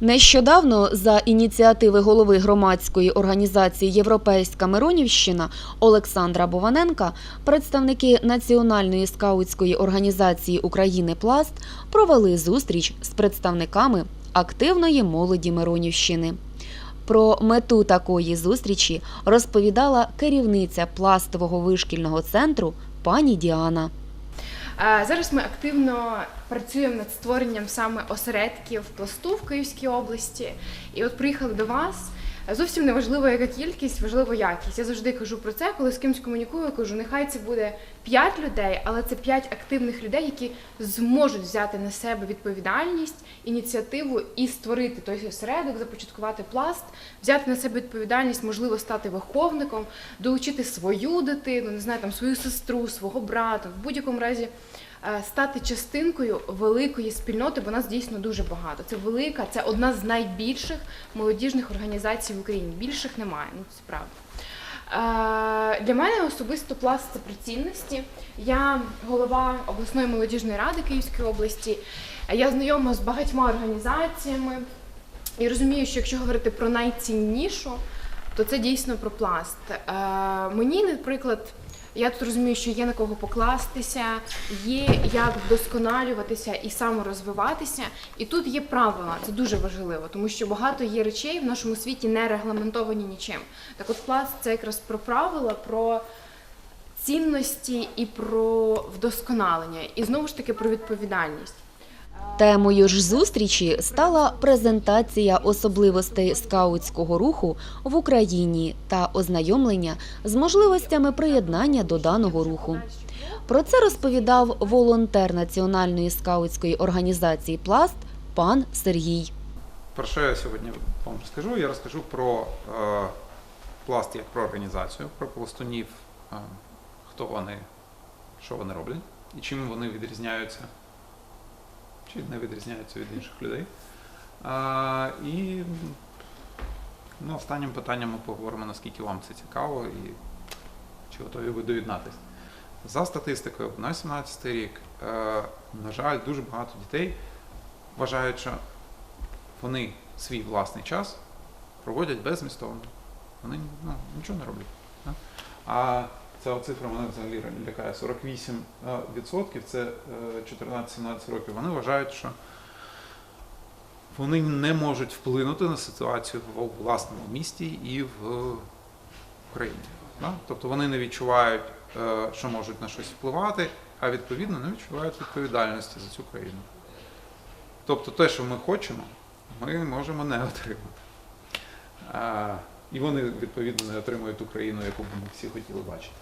Нещодавно за ініціативи голови громадської організації Європейська Миронівщина Олександра Бованенка представники Національної скаутської організації України Пласт провели зустріч з представниками активної молоді Миронівщини. Про мету такої зустрічі розповідала керівниця пластового вишкільного центру пані Діана. Зараз ми активно працюємо над створенням саме осередків пласту в Київській області. І от приїхали до вас. Зовсім не важливо, яка кількість, важливо якість. Я завжди кажу про це, коли з кимось комунікую, кажу, нехай це буде 5 людей, але це 5 активних людей, які зможуть взяти на себе відповідальність, ініціативу і створити той осередок, започаткувати пласт, взяти на себе відповідальність, можливо, стати виховником, долучити свою дитину, не знаю, там свою сестру, свого брата, в будь-якому разі стати частинкою великої спільноти, бо нас дійсно дуже багато. Це велика, це одна з найбільших молодіжних організацій в Україні. Більших немає, ну це правда. Е, Для мене особисто пласт це про цінності. Я голова обласної молодіжної ради Київської області. Е, Я знайома з багатьма організаціями і розумію, що якщо говорити про найціннішу, то це дійсно про пласт. Е, Мені, наприклад, я тут розумію, що є на кого покластися, є як вдосконалюватися і саморозвиватися. І тут є правила, це дуже важливо, тому що багато є речей в нашому світі не регламентовані нічим. Так от пласт це якраз про правила, про цінності і про вдосконалення, і знову ж таки про відповідальність. Темою ж зустрічі стала презентація особливостей скаутського руху в Україні та ознайомлення з можливостями приєднання до даного руху. Про це розповідав волонтер Національної скаутської організації Пласт пан Сергій. Що я сьогодні вам розкажу? Я розкажу про е, пласт як про організацію, про пластунів, е, хто вони, що вони роблять і чим вони відрізняються, чи не відрізняються від інших людей. Е, і ну, останнім питанням ми поговоримо, наскільки вам це цікаво і чи готові ви доєднатись. За статистикою, на 17 рік, е, на жаль, дуже багато дітей вважають, що вони свій власний час проводять беззмістовно. Вони ну, нічого не роблять. А ця цифра мене взагалі лякає 48%, е, це е, 14-17 років. Вони вважають, що вони не можуть вплинути на ситуацію в власному місті і в Україні. Тобто вони не відчувають, е, що можуть на щось впливати, а відповідно не відчувають відповідальності за цю країну. Тобто те, що ми хочемо, ми можемо не отримати. І вони, відповідно, не отримують ту країну, яку б ми всі хотіли бачити.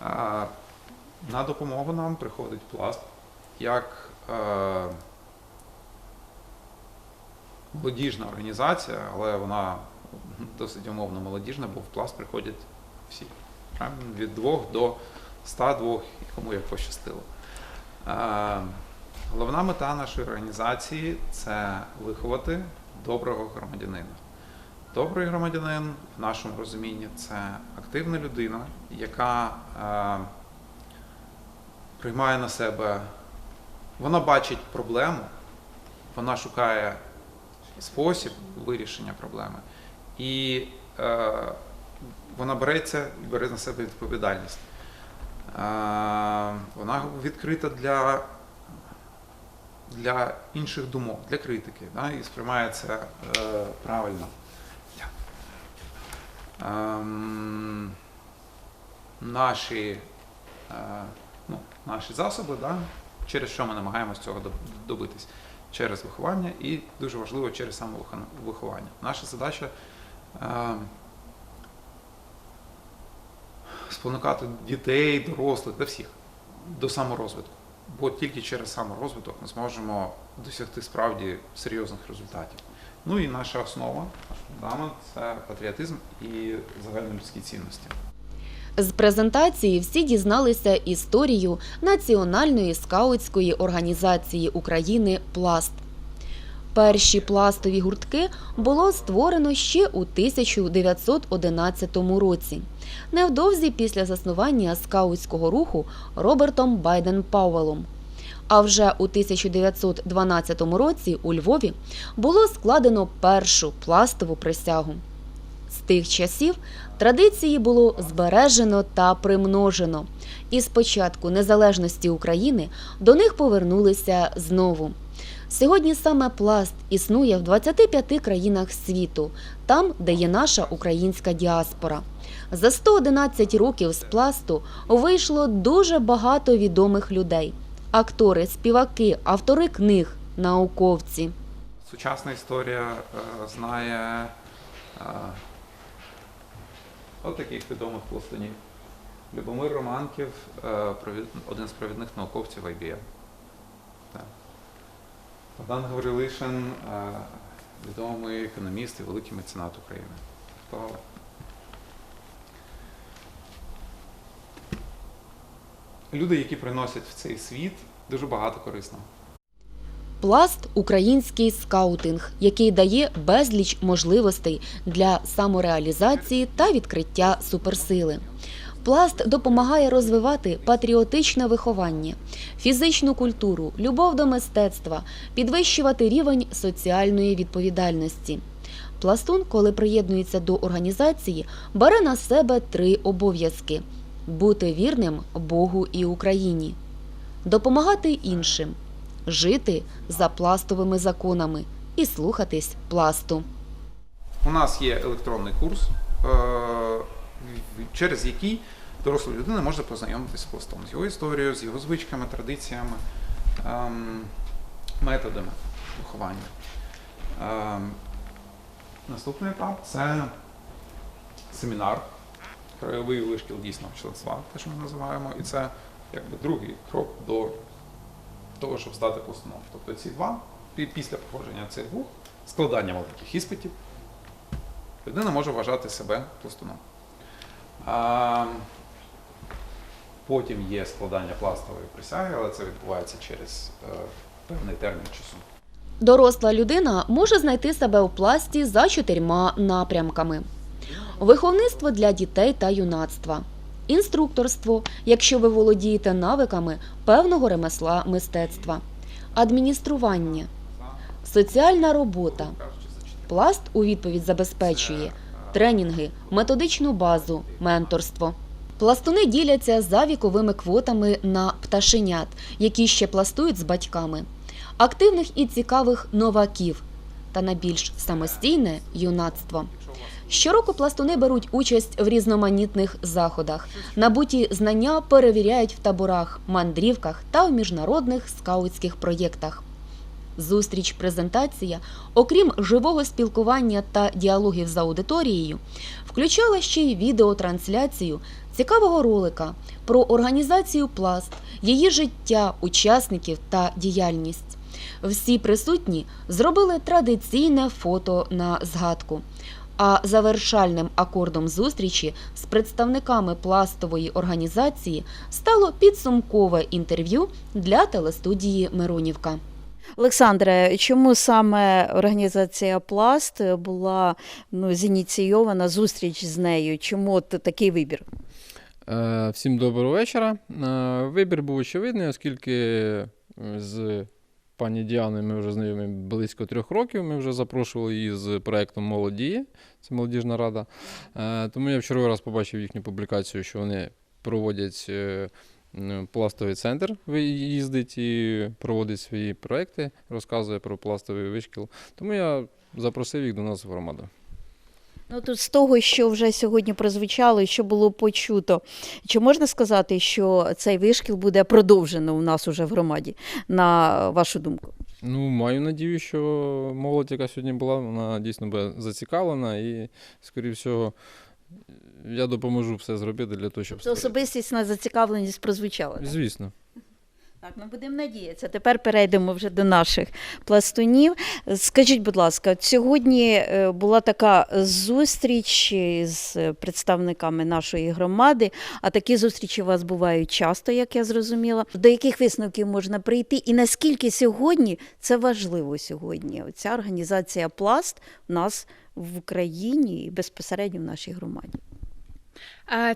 На допомогу нам приходить пласт як е, молодіжна організація, але вона досить умовно молодіжна, бо в пласт приходять всі. Від двох до 102, кому як пощастило. Е, Головна мета нашої організації це виховати доброго громадянина. Добрий громадянин в нашому розумінні це активна людина, яка е, приймає на себе, вона бачить проблему, вона шукає спосіб вирішення проблеми, і е, вона береться і бере на себе відповідальність. Е, вона відкрита для для інших думок, для критики, да, і сприймається е, правильно. Ем, наші, е, ну, наші засоби, да, через що ми намагаємося цього доб- добитись? Через виховання і дуже важливо через самовиховання. Наша задача е, спонукати дітей, дорослих, та всіх до саморозвитку. Бо тільки через саморозвиток ми зможемо досягти справді серйозних результатів. Ну і наша основа, наш фундамент це патріотизм і загальнолюдські цінності. З презентації всі дізналися історію Національної скаутської організації України Пласт. Перші пластові гуртки було створено ще у 1911 році. Невдовзі після заснування скаутського руху Робертом Байден Пауелом. А вже у 1912 році у Львові було складено першу пластову присягу. З тих часів традиції було збережено та примножено, і з початку незалежності України до них повернулися знову. Сьогодні саме пласт існує в 25 країнах світу, там, де є наша українська діаспора. За 111 років з пласту вийшло дуже багато відомих людей: актори, співаки, автори книг, науковці. Сучасна історія е, знає е, от таких відомих пластунів. Любомир Романків, е, один з провідних науковців IBM. Богдан Гаврилишин, відомий економіст і великий меценат України. Люди, які приносять в цей світ дуже багато корисного. Пласт український скаутинг, який дає безліч можливостей для самореалізації та відкриття суперсили. Пласт допомагає розвивати патріотичне виховання, фізичну культуру, любов до мистецтва, підвищувати рівень соціальної відповідальності. Пластун, коли приєднується до організації, бере на себе три обов'язки: бути вірним Богу і Україні, допомагати іншим, жити за пластовими законами і слухатись пласту. У нас є електронний курс, е, через який доросла людина може познайомитися з пластом, з його історією, з його звичками, традиціями, ем, методами виховання. Ем, Наступний етап це семінар, краєвий вишкіл дійсного членства, те, що ми називаємо, і це якби другий крок до того, щоб стати пластуном. Тобто ці два, після проходження цих двох, складання маленьких іспитів, людина може вважати себе пластуном. Потім є складання пластової присяги, але це відбувається через е, певний термін часу. Доросла людина може знайти себе у пласті за чотирма напрямками: виховництво для дітей та юнацтва, інструкторство, якщо ви володієте навиками певного ремесла мистецтва, адміністрування, соціальна робота. Пласт у відповідь забезпечує. Тренінги, методичну базу, менторство. Пластуни діляться за віковими квотами на пташенят, які ще пластують з батьками, активних і цікавих новаків. Та на більш самостійне юнацтво. Щороку пластуни беруть участь в різноманітних заходах. Набуті знання перевіряють в таборах, мандрівках та в міжнародних скаутських проєктах. Зустріч презентація, окрім живого спілкування та діалогів з аудиторією, включала ще й відеотрансляцію цікавого ролика про організацію пласт, її життя, учасників та діяльність. Всі присутні зробили традиційне фото на згадку. А завершальним акордом зустрічі з представниками пластової організації стало підсумкове інтерв'ю для телестудії Миронівка. Олександре, чому саме організація Пласт була ну, зініційована зустріч з нею? Чому от такий вибір? Е, Всім доброго вечора. Е, Вибір був очевидний, оскільки е, з пані Діаною ми вже знайомі близько трьох років. Ми вже запрошували її з проєктом Молодіє, це молодіжна рада. Е, Тому я в черговий раз побачив їхню публікацію, що вони проводять е, пластовий центр, їздить і проводить свої проекти, розказує про пластовий вишкіл. Тому я запросив їх до нас в громаду. Ну тут з того, що вже сьогодні прозвучало і що було почуто, чи можна сказати, що цей вишкіл буде продовжено у нас уже в громаді, на вашу думку? Ну, маю надію, що молодь, яка сьогодні була, вона дійсно буде зацікавлена і, скоріше всього, я допоможу все зробити для того, щоб. Це створити. особистісна зацікавленість прозвучала. так? Звісно. Так, ми будемо надіятися. Тепер перейдемо вже до наших пластунів. Скажіть, будь ласка, сьогодні е, була така зустріч з представниками нашої громади, а такі зустрічі у вас бувають часто, як я зрозуміла. До яких висновків можна прийти? І наскільки сьогодні це важливо сьогодні? Ця організація Пласт у нас в Україні і безпосередньо в нашій громаді.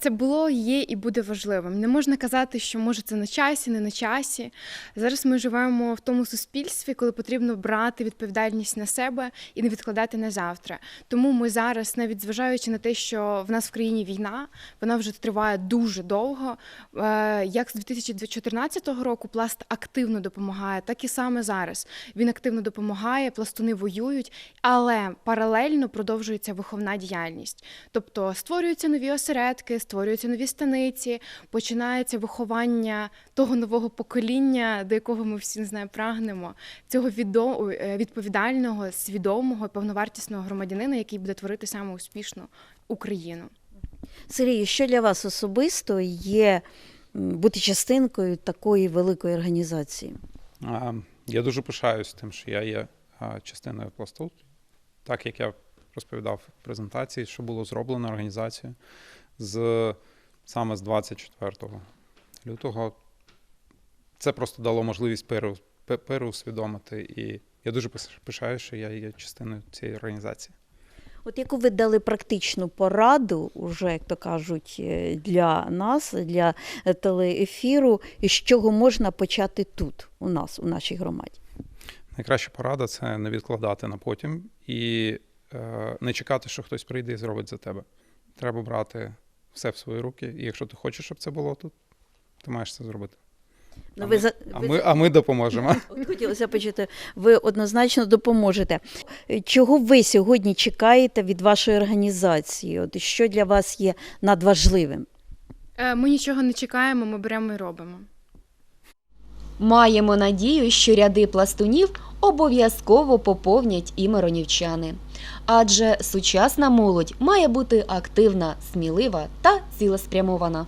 Це було, є і буде важливим. Не можна казати, що може це на часі, не на часі. Зараз ми живемо в тому суспільстві, коли потрібно брати відповідальність на себе і не відкладати на завтра. Тому ми зараз, навіть зважаючи на те, що в нас в країні війна, вона вже триває дуже довго. е, Як з 2014 року пласт активно допомагає, так і саме зараз. Він активно допомагає, пластуни воюють, але паралельно продовжується виховна діяльність. Тобто створюються нові осередки, створюються нові станиці, починається виховання того нового покоління, до якого ми всі не знаю, прагнемо. Цього е, відповідального, свідомого, повновартісного громадянина, який буде творити саме успішну Україну. Сергій, що для вас особисто є бути частинкою такої великої організації? Я дуже пишаюсь тим, що я є частиною пласту. Так як я розповідав в презентації, що було зроблено організацією з саме з 24 лютого. Це просто дало можливість переу- пе- переусвідомити. І я дуже пишаюсь, що я є частиною цієї організації. От яку ви дали практичну пораду, уже, як то кажуть, е, для нас, для телеефіру, і з чого можна почати тут, у нас, у нашій громаді? Найкраща порада це не відкладати на потім і е, не чекати, що хтось прийде і зробить за тебе. Треба брати все в свої руки, і якщо ти хочеш, щоб це було тут, ти маєш це зробити. Ну, а, ви ми, за- а, ми, а ми допоможемо. От хотілося почути, ви однозначно допоможете. Чого ви сьогодні чекаєте від вашої організації? От що для вас є надважливим? Е, Ми нічого не чекаємо, ми беремо і робимо. Маємо надію, що ряди пластунів обов'язково поповнять і миронівчани. Адже сучасна молодь має бути активна, смілива та цілеспрямована.